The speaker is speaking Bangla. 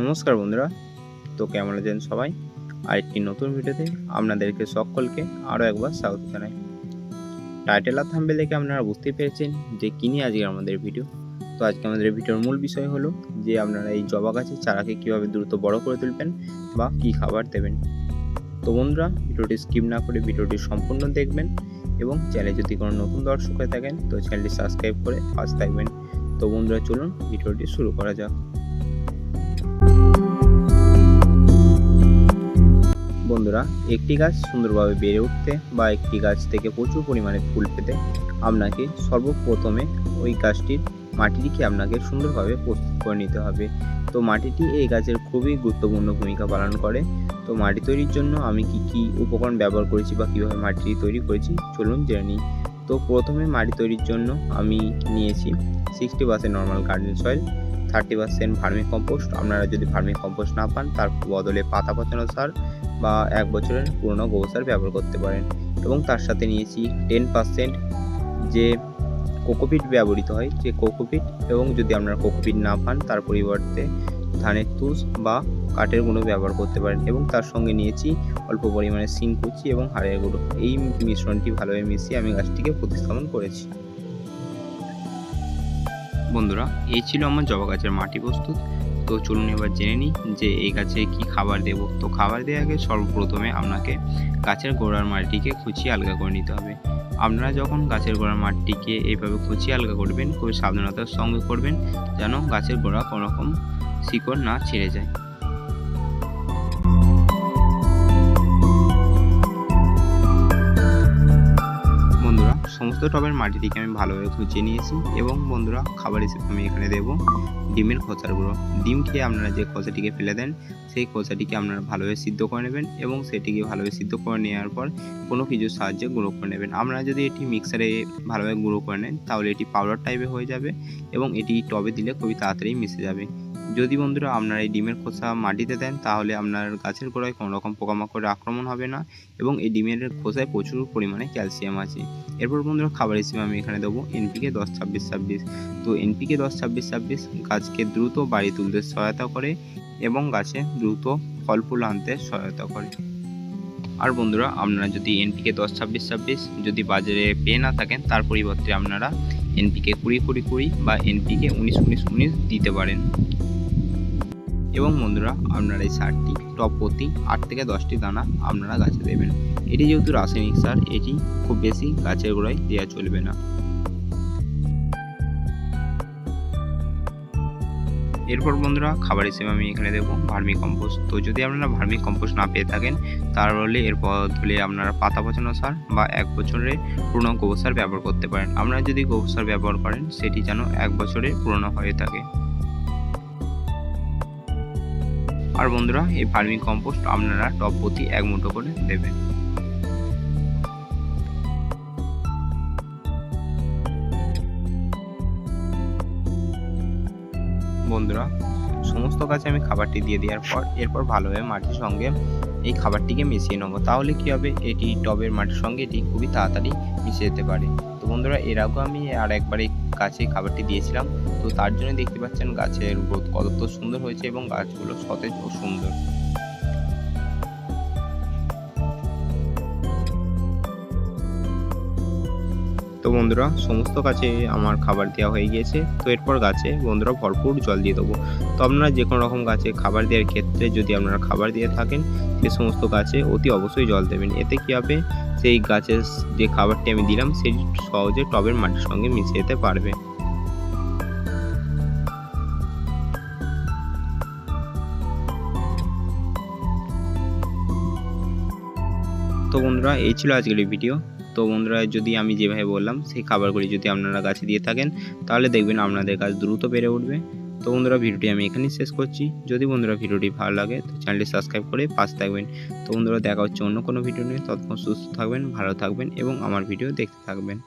নমস্কার বন্ধুরা, তো কেমন আছেন সবাই? আরেকটি নতুন ভিডিওতে আপনাদেরকে সকলকে আরও একবার স্বাগত জানাই। টাইটেল আর থাম্বেল দেখে আপনারা বুঝতেই পেরেছেন যে কী নিয়ে আজকে আমাদের ভিডিও তো আজকে আমাদের ভিডিওর মূল বিষয় হলো যে আপনারা এই জবা গাছের চারাকে কীভাবে দ্রুত বড় করে তুলবেন বা কী খাবার দেবেন। তো বন্ধুরা, ভিডিওটি স্কিপ না করে ভিডিওটি সম্পূর্ণ দেখবেন এবং চ্যানেলে যদি কোনো নতুন দর্শক হয়ে থাকেন, তো চ্যানেলটি সাবস্ক্রাইব করে পাশে থাকবেন। তো বন্ধুরা, চলুন ভিডিওটি শুরু করা যাক। বন্ধুরা, একটি গাছ সুন্দরভাবে বেড়ে উঠতে বা একটি গাছ থেকে প্রচুর পরিমাণে ফুল পেতে আপনাকে সর্বপ্রথমে ওই গাছটির মাটিটিকে আপনাকে সুন্দরভাবে প্রস্তুত করে নিতে হবে। তো মাটিটি এই গাছের খুবই গুরুত্বপূর্ণ ভূমিকা পালন করে। তো মাটি তৈরির জন্য আমি কি কি উপকরণ ব্যবহার করেছি বা কীভাবে মাটিটি তৈরি করেছি, চলুন জেনে নিই। তো প্রথমে মাটি তৈরির জন্য আমি নিয়েছি sixty percent normal garden soil thirty percent vermicompost আপনারা যদি ভার্মি কম্পোস্ট না পান, তার বদলে পাতা পচানো সার বা এক বছরের পুরনো গোবর সার ব্যবহার করতে পারেন। এবং তার সাথে নিয়েছি টেন পার্সেন্ট যে কোকোপিট ব্যবহৃত হয়, যে কোকোপিট। এবং যদি আপনারা কোকোপিট না পান, তার পরিবর্তে ধানের তুষ বা কাঠের গুঁড়ো ব্যবহার করতে পারেন। এবং তার সঙ্গে নিয়েছি অল্প পরিমাণে সিনকুচি এবং হাড়ের গুঁড়ো। এই মিশ্রণটি ভালোভাবে মিশিয়ে আমি গাছটিকে প্রতিস্থাপন করেছি। বন্ধুরা, এই ছিল আমার জবা গাছের মাটি প্রস্তুত। তো চলুন এবার জেনে নিই যে এই গাছে কি খাবার দেব। তো খাবার দেওয়ার আগে সর্বপ্রথমে আপনাকে গাছের গোড়ার মাটিকে খুঁচিয়ে আলগা করে নিতে হবে। আপনারা যখন গাছের গোড়ার মাটিকে এইভাবে খুঁচিয়ে আলগা করবেন খুবই সাবধানতার সঙ্গে করবেন, যেন গাছের গোড়া কোনোরকম শিকড় না ছিঁড়ে যায়। সমস্ত টবের মাটিটিকে আমি ভালোভাবে খুঁচিয়ে নিয়েছি এবং বন্ধুরা, খাবার হিসেবে আমি এখানে দেব। ডিমের খোসার গুঁড়ো। ডিম খেয়ে আপনারা যে খোসাটিকে ফেলে দেন, সেই খোসাটিকে আপনারা ভালোভাবে সিদ্ধ করে নেবেন এবং সেটিকে ভালোভাবে সিদ্ধ করে নেওয়ার পর কোনো কিছুর সাহায্যে গুঁড়ো করে নেবেন। আপনারা যদি এটি মিক্সারে ভালোভাবে গুঁড়ো করে নেন, তাহলে এটি পাউডার টাইপের হয়ে যাবে এবং এটি টবে দিলে খুবই তাড়াতাড়ি মিশে যাবে। যদি বন্ধুরা আপনারা এই ডিমের খোসা মাটিতে দেন, তাহলে আপনার গাছের গোড়ায় কোনো রকম পোকামাকড়ের আক্রমণ হবে না এবং এই ডিমের খোসায় প্রচুর পরিমাণে ক্যালসিয়াম আছে। এরপর বন্ধুরা খাবার হিসেবে আমি এখানে দেবো এনপিকে দশ ছাব্বিশ ছাব্বিশ। তো এনপিকে দশ ছাব্বিশ ছাব্বিশ গাছকে দ্রুত বাড়ি তুলতে সহায়তা করে এবং গাছে দ্রুত ফল ফুল আনতে সহায়তা করে। আর বন্ধুরা, আপনারা যদি এনপিকে দশ ছাব্বিশ ছাব্বিশ যদি বাজারে পেয়ে না থাকেন, তার পরিবর্তে আপনারা এনপিকে কুড়ি কুড়ি কুড়ি বা এনপিকে উনিশ উনিশ উনিশ দিতে পারেন। এবং বন্ধুরা, আপনারা এই সারটি, টপ প্রতি আট থেকে দশটি দানা আপনারা গাছে দেবেন। এটি যেহেতু রাসায়নিক সার, এটি খুব বেশি গাছের গোড়ায় দেওয়া চলবে না। এরপর বন্ধুরা, খাবার হিসেবে আমি এখানে দেবো ভার্মি কম্পোস্ট। তো যদি আপনারা ভার্মি কম্পোস্ট না পেয়ে থাকেন তাহলে এর বদলে আপনারা পাতা পচানো সার বা এক বছরের পুরনো গোবর সার ব্যবহার করতে পারেন। আপনারা যদি গোবর সার ব্যবহার করেন, সেটি যেন এক বছরের পুরনো হয়ে থাকে। আর বন্ধুরা, এই ফার্মিং কম্পোস্ট আপনারা টপ প্রতি এক মুঠো করে দেবেন। বন্ধুরা, সমস্ত গাছে আমি খাবারটি দিয়ে দেওয়ার পর, এরপর ভালোভাবে মাটির সঙ্গে এই খাবারটিকে মিশিয়ে নেব। তাহলে কি হবে? এটি টবের মাটির সঙ্গে এটি খুবই তাড়াতাড়ি মিশে যেতে পারে। বন্ধুরা, এর আগেও আমি আর একবার এই গাছে খাবারটি দিয়েছিলাম। তো তার জন্য দেখতে পাচ্ছেন গাছের গ্রোথ কত সুন্দর হয়েছে এবং গাছগুলো সতেজ ও সুন্দর। তো বন্ধুরা, সমস্ত গাছে আমার খাবার দেওয়া হয়ে গিয়েছে। তো এরপর গাছে বন্ধুরা ভরপুর জল দিয়ে দেবো। তো আপনারা যে কোনো রকম গাছে খাবার দেওয়ার ক্ষেত্রে যদি আপনারা খাবার দিয়ে থাকেন, সে সমস্ত গাছে অতি অবশ্যই জল দেবেন। এতে কী হবে? সেই গাছের যে খাবারটি আমি দিলাম সেটি সহজে টবের মাটির সঙ্গে মিশে যেতে পারবে। তো বন্ধুরা, এই ছিল আজকের ভিডিও। তো বন্ধুরা, যদি আমি যেভাবে বললাম, সেই খাবারগুলি যদি আপনারা গাছে দিয়ে থাকেন, তাহলে দেখবেন আপনাদের গাছ দ্রুত বেড়ে উঠবে। তো বন্ধুরা, ভিডিওটি আমি এখানেই শেষ করছি। যদি বন্ধুরা ভিডিওটি ভালো লাগে, তো চ্যানেলটি সাবস্ক্রাইব করে পাশে থাকবেন। তো বন্ধুরা, দেখা হচ্ছে অন্য কোনো ভিডিও নিয়ে। ততক্ষণ সুস্থ থাকবেন, ভালো থাকবেন এবং আমার ভিডিও দেখতে থাকবেন।